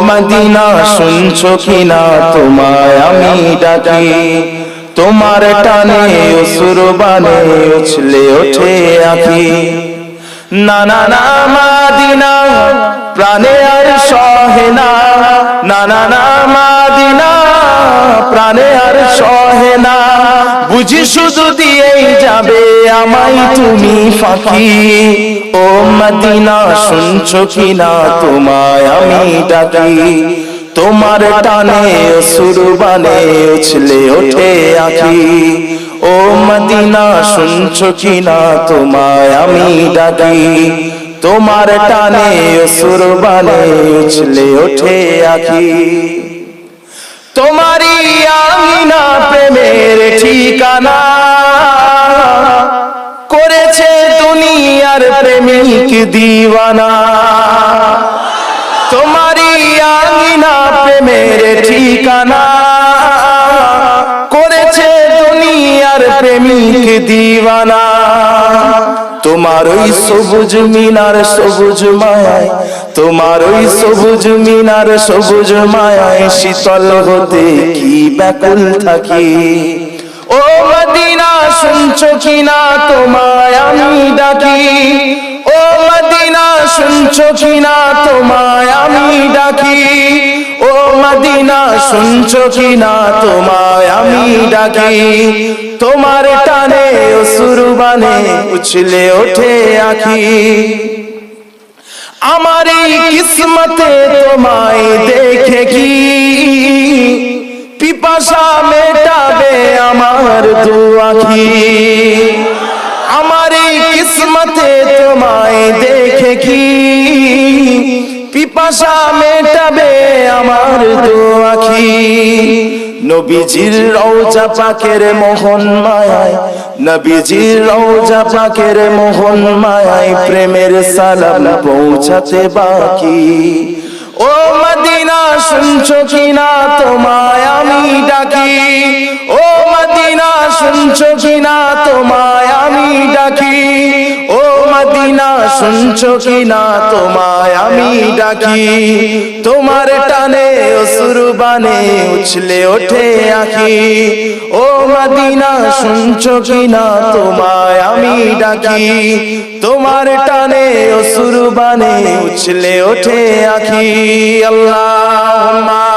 Medina শুনছো কিনা? তোমায় আমি ডাকি। তোমার টানে অসুর বানে উছলে ওঠে আখি। না না না, মাদিনা, প্রাণে আর সহে না। না না না, মাদিনা, প্রাণে আর সহে না। বুঝি শুধু দিয়েই যাবে আমায় তুমি ফাঁকি? ও মদিনা, শুনছো কিনা? তোমায় আমি ডাকি। তোমার টানে সুরবানে উছলে ওঠে আখি। ও মদিনা, শুনছো কিনা? তোমায় আমি ডাকি। তোমার টানে সুরবানে উছলে ওঠে আখি। তোমারই আমিনা প্রেমের ঠিকানা। দুনিয়ার প্রেমিক দিওয়ানা। তোমারই আমিনা প্রেমের ঠিকানা। করেছে দুনিয়ার প্রেমিক দিওয়ানা। তোমার ওই সবুজ মিনার সবুজ মায়ায় তোমার ওই সবুজ মিনার সবুজ মায়ায় শীতল হতে কি ব্যাকুল থাকি? ও মদিনা শুনছো কিনা তোমায় আমি ডাকি, ও মদিনা, শুনছো কিনা? তোমায় আমি ডাকি, ও মদিনা, শুনছো কিনা? তোমায় আমি ডাকি। তোমার টানে অসুরবানে উছলে ওঠে আখি। আমার এই কিসমতে তোমায় দেখে কি? পিপাসা মেটাবে আমার আমার এই কিসমতে তোমায় দেখে কি? পিপাসা মেটাবে আমার দুয়াখি নবীজির রওজা পাকের মোহন মায়ায়, নবীজির রওজা পাকের মোহন মায়ায় প্রেমের সালাম পৌঁছাতে বাকি। ও মদিনা, শুনছো কিনা? তোমায় আমি ডাকি। ও মদিনা, শুনছো কিনা? শুনছো কিনা? তোমায় আমি ডাকি। তোমার টানে অসুরবানে উছলে ওঠে আখি। ও মদিনা, শুনছো কিনা? তোমায় আমি ডাকি। তোমার টানে অসুরবানে উছলে ওঠে আখি। আল্লাহ